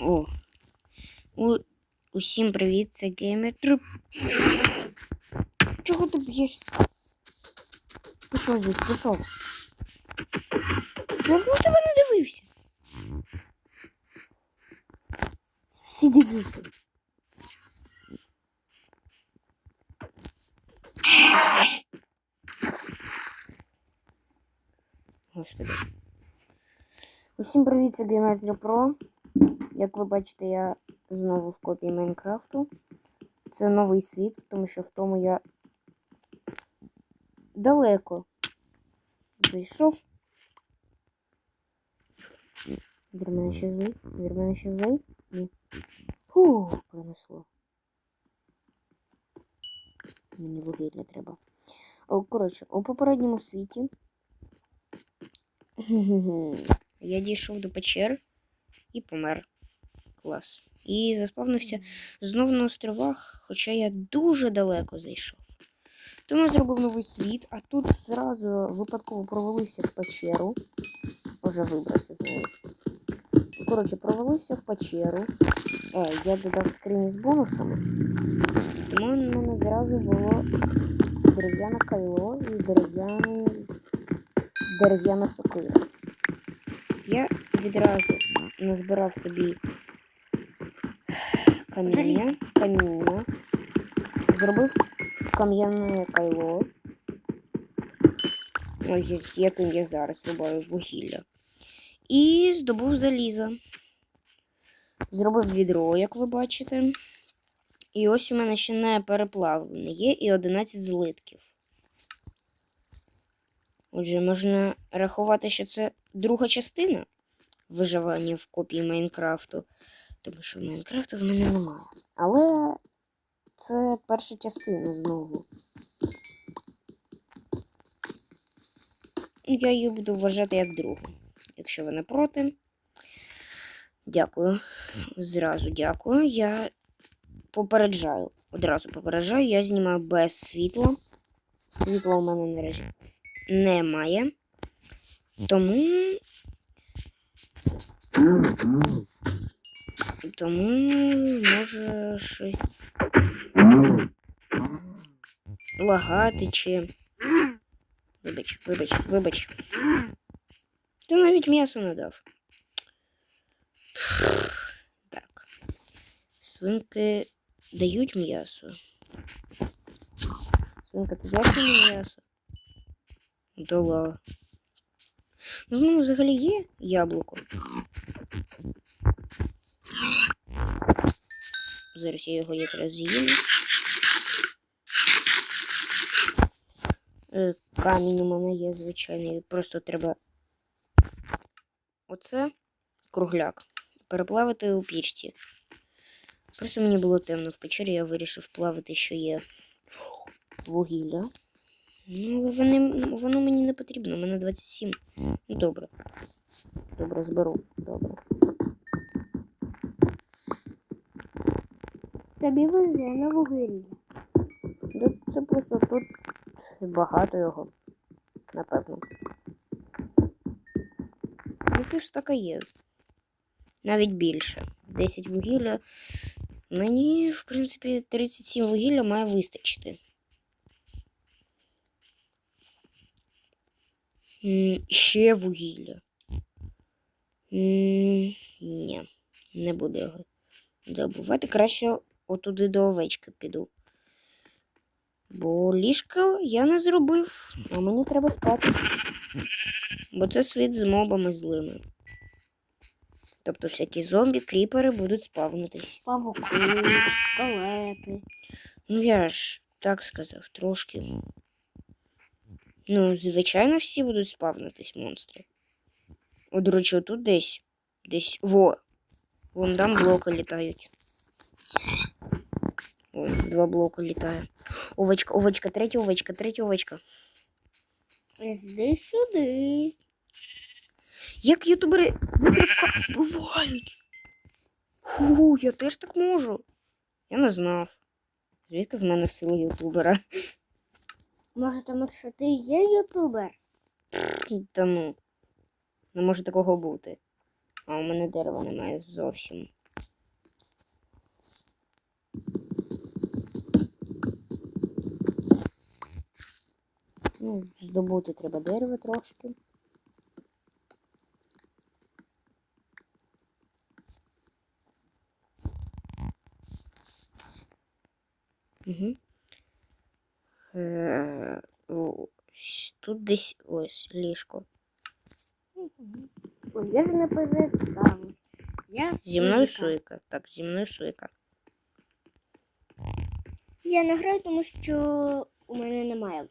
О. У... Усім привіт, це геймер. Чого ти б'єш? Пішов звідси, пішов. Я на тебе не дивився. Всі дивіться. Господи. Усім привіт, це Gamer Pro. Як ви бачите, я знову в копії Майнкрафту. Це новий світ, тому що в тому я далеко зайшов. Вір мене ще злий? Вір мене ще злий? Ні. Фух, пронесло. Мені вугілля треба. О, коротше, у попередньому світі я дійшов до печер і помер. Клас. І заспавнився знов на островах, хоча я дуже далеко зайшов. Тому зробив новий світ, а тут зразу випадково провалився в печеру. Уже вибрався з. Коротше, провалився в печеру. Е, я додав скрині з бонусами. Тому в мене зразу було дерев'яне кайло і дерев'яний дерев'яна сокира. Я відразу назбирав собі каміння, каміння, зробив кам'яне кайло. Ось яким я зараз рубаю вугілля. І здобув залізо. Зробив відро, як ви бачите. І ось у мене ще не переплавлене є і 11 злитків. Отже, можна рахувати, що це друга частина виживання в копії Майнкрафту. Тому що Майнкрафту в мене немає. Але це перша частина знову. Я її буду вважати як другу. Якщо ви не проти. Дякую. Зразу дякую. Я попереджаю. Одразу попереджаю, я знімаю без світла. Світла у мене наразі немає. Тому. Тому може щось лагати чи. Вибач, вибач, вибач. Ти навіть м'ясо не дав. Так. Свинки дають м'ясо. Свинка, ти даєш мені м'ясо? Дала. Ну, в мене взагалі є яблуко. Зараз я його якраз з'їм. Е, Камінь у мене є звичайний. Просто треба оце кругляк. Переплавити у пічці. Просто мені було темно в печері, я вирішив плавити, що є вугілля. Ну, але вони, воно мені не потрібно, у мене 27. Ну, добре. Добре, зберу. Добре. Тобі везе на вугілля. Да Це просто тут багато його, напевно. Ну, ж така є. Навіть більше. 10 вугілля. Мені, в принципі, 37 вугілля має вистачити. Ще вугілля. Ні, не буду його добувати. Краще отуди до овечки піду. Бо ліжка я не зробив, а мені треба спати. Бо це світ з мобами злими. Тобто всякі зомбі, кріпери будуть спавнитись. Павуки, скелети. Ну я ж так сказав, трошки. Ну, звичайно, всі будуть спавнитись монстри. О, до речі, отут десь. Десь. Во! Вон там блоки літають. О, два блока літає. Овечка, овечка, третя овечка, третя овечка. Іди сюди. Як ютубери витребка вбивають? Фу, я теж так можу. Я не знав. Звідки в мене сила ютубера? Може, тому що ти є ютубер? Та ну. Не може такого бути. А у мене дерева немає зовсім. Ну, здобути треба дерева трошки. Угу. Е, ось тут десь ось ліжко. Ой, я ж не. Я Зі мною суйка. Так, зі мною суйка. Я не граю, тому що у мене немає.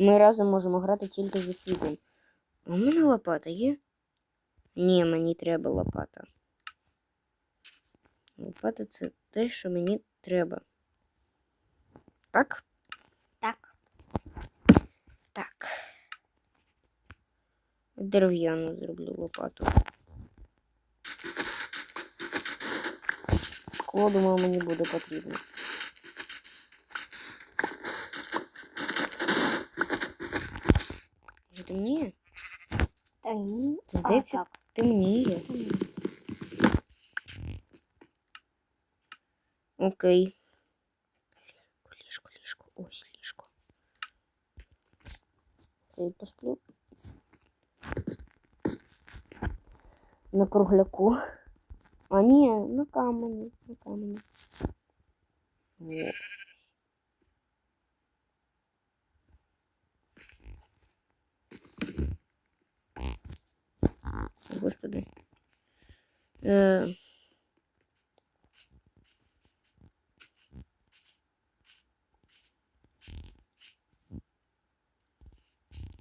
Ми разом можемо грати тільки зі світлом. А у мене лопата є? Ні, мені треба лопата. Лопата це те, що мені треба. Так? Так. Так. Дерев'яну зроблю лопату. Скло, думаю, мені буде потрібно. Темніє? Та ні. А, Здається, так. темніє. Окей. Ліжко, ліжко, ось ліжко. Окей, посплю. На кругляку. А ні, на камені, на камені. Во. Господи. Е,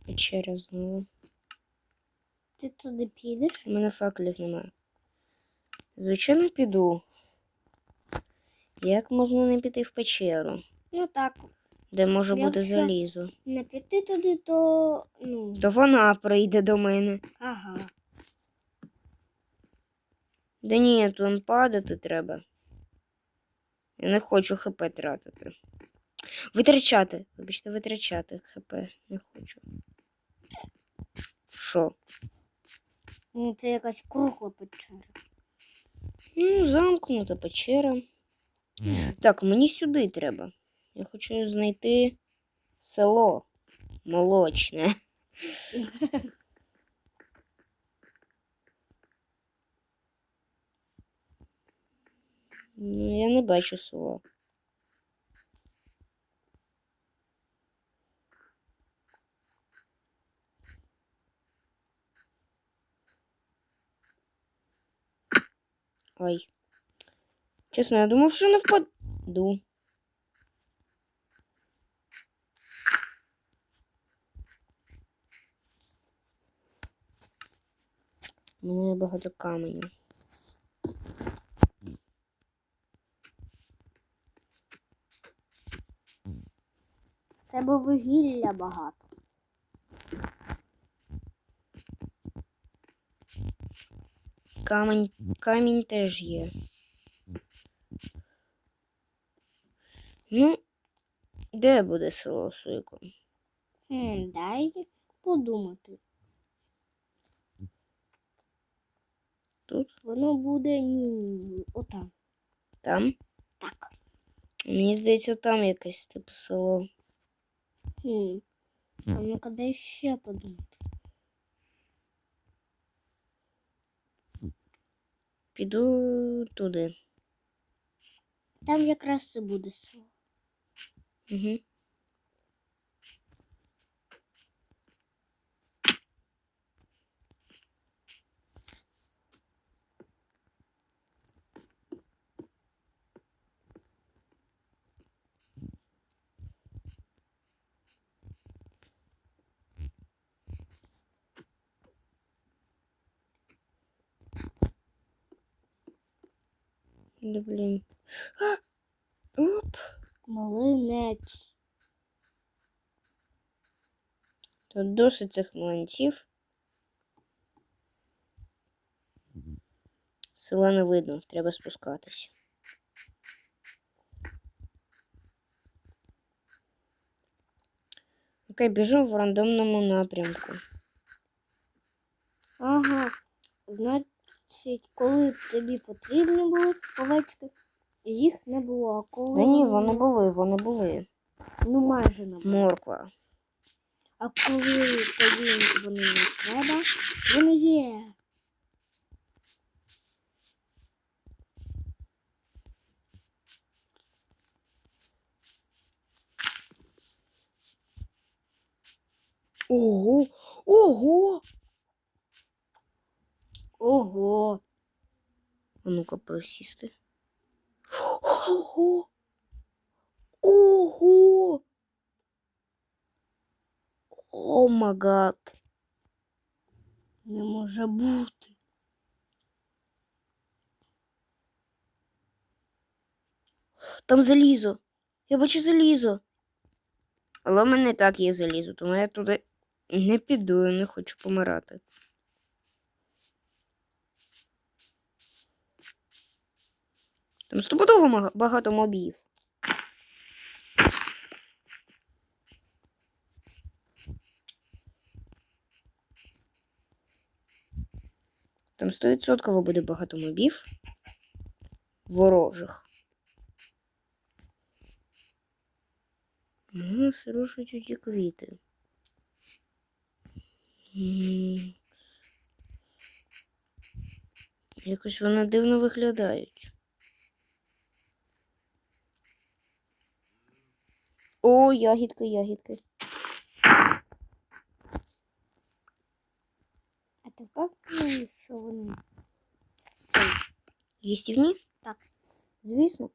Печера знову. Ти туди підеш? У мене факелів немає. Звичайно, піду. Як можна не піти в печеру, Ну так. де може бути залізо? Не піти туди, то. Ну. То вона прийде до мене. Ага. Да ні, там падати треба. Я не хочу ХП тратити. Витрачати. Вибачте, витрачати ХП. Не хочу. Що? Ну, це якась кругла печера. Ну, замкнута печера. Так, мені сюди треба. Я хочу знайти село молочне. Ну, я не бачу село. Ой. Чесно, я думав, що не впаду. У мене багато каменів. Тебе вугілля багато. Камінь, камінь теж є. Ну, де буде село Суйко? Хм, дай подумати. Тут? Воно буде ні, ні. Отам. Там? Так. Мені здається, там якесь типу село. Хм. А ну-ка дай ще подумати. Піду туди. Там якраз це буде село. Угу. Да блін. А! Оп! Малинець. Тут досить цих млинців. Села не видно, треба спускатися. Окей, біжу в рандомному напрямку. Ага. Зна... Значить, коли тобі потрібні були овечки, їх не було. А коли Да ні, вони були, вони були. ну майже не було. Морква. А коли тобі вони не треба, вони є. Ого! Ого! Ого. А ну-ка просісти. Ого! Ого! О магад! Не може бути. Там залізо. Я бачу залізо. Але в мене так є залізо, тому я туди не піду, я не хочу помирати. Там стопудово багато мобів. Там 100% буде багато мобів. Ворожих. Ну, рушать ті квіти. Якось вони дивно виглядають. О, ягідки, ягідки. А ти впевнений, що вони? Їстівні? Так. Звісно.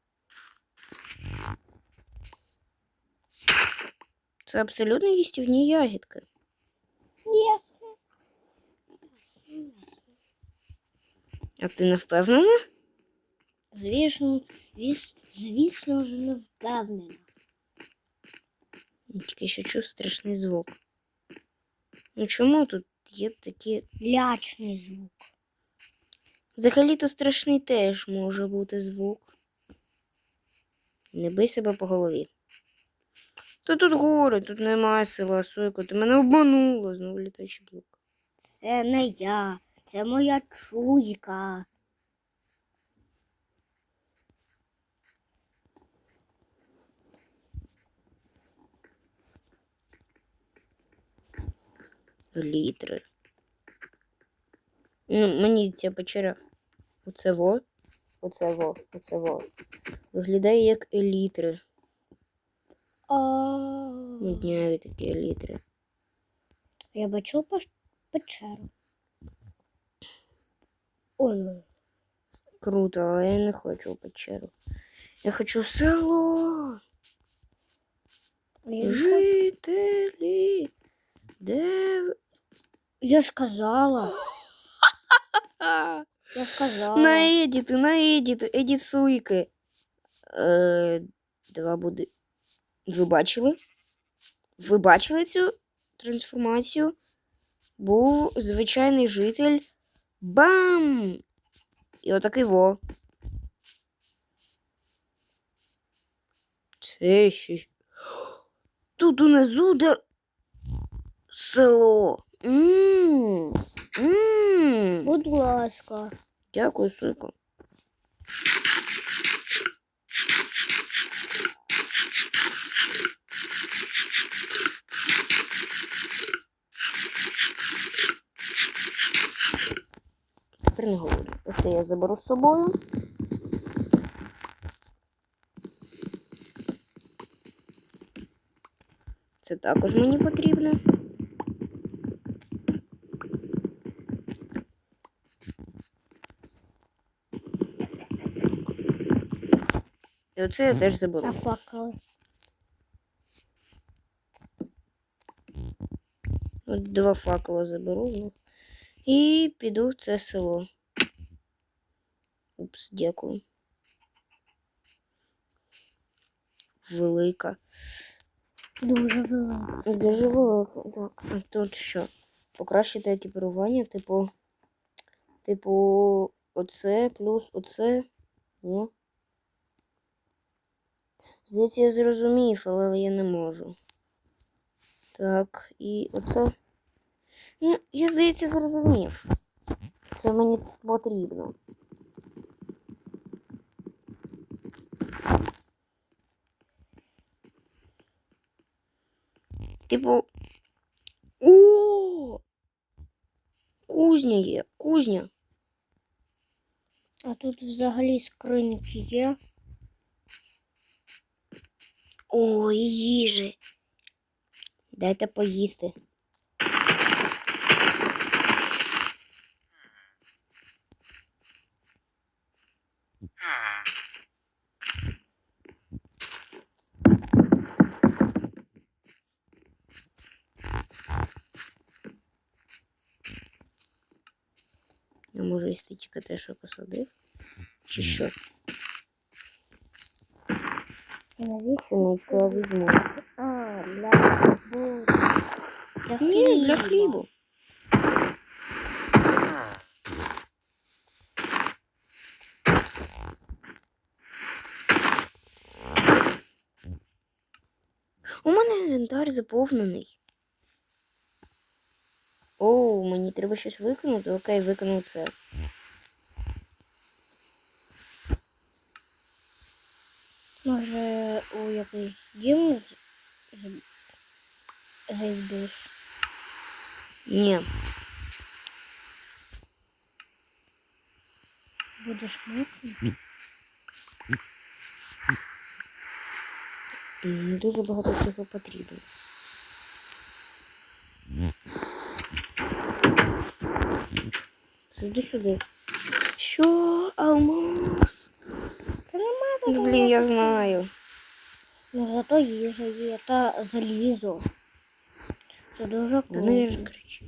Це абсолютно їстівні ягідки. Є. А ти не впевнена? Звісно, віс- звісно ж не впевнена. Тільки що чув страшний звук. Ну чому тут є такі. Лячний звук. Взагалі-то страшний теж може бути звук. Не бий себе по голові. Та тут гори, тут немає села Сойко. Ти мене обманула, знову літаючий блок. Це не я, це моя чуйка. Літри. Ну, мені ця печера. Оце во. Оце во. Оце во. Виглядає як елітри. А... Мідняві такі елітри. Я бачу печеру. Ой, ну. Круто, але я не хочу печеру. Я хочу село. Жителі. Де ви? я ж казала, А, я сказала. На Едіти, на Едіти, Едісуйки. Е, два буде. Ви бачили? Ви бачили цю трансформацію? Був звичайний житель. Бам! І отакий во. Це ще. ж- Тут унизу де село. Мм. Мм. Будь ласка. Дякую, суйко. Тепер. Оце я заберу з собою. Це також мені потрібно. І оце я теж заберу. А факели? От два факела заберу. І піду в це село. Упс, дякую. Велика. Дуже велика. Дуже велика, так. А тут що? Покращити екіпірування, типу. Типу, оце плюс оце. Ні. Здається, я зрозумів, але я не можу. Так, і оце. Ну, я, здається, зрозумів. Це мені потрібно. Типу. О! Кузня є, кузня. А тут взагалі скриньки є. Ой, їжі. Дайте поїсти. Я можу тільки те, що посадив. Чи що? Навіщо? Синичку я візьму. А, для бу- для Ні, для хлібу. У мене інвентар заповнений. О, мені треба щось виконати. Окей, виконав це. Може, у якийсь дім зайдеш. Ні. Будеш мокнути. М, Дуже багато цього потрібно. Сюди сюди. Що? Алмаз? Та нема такого. Блін, я знаю. Ну, зато їжа є та залізо. Це дуже Да не кричи.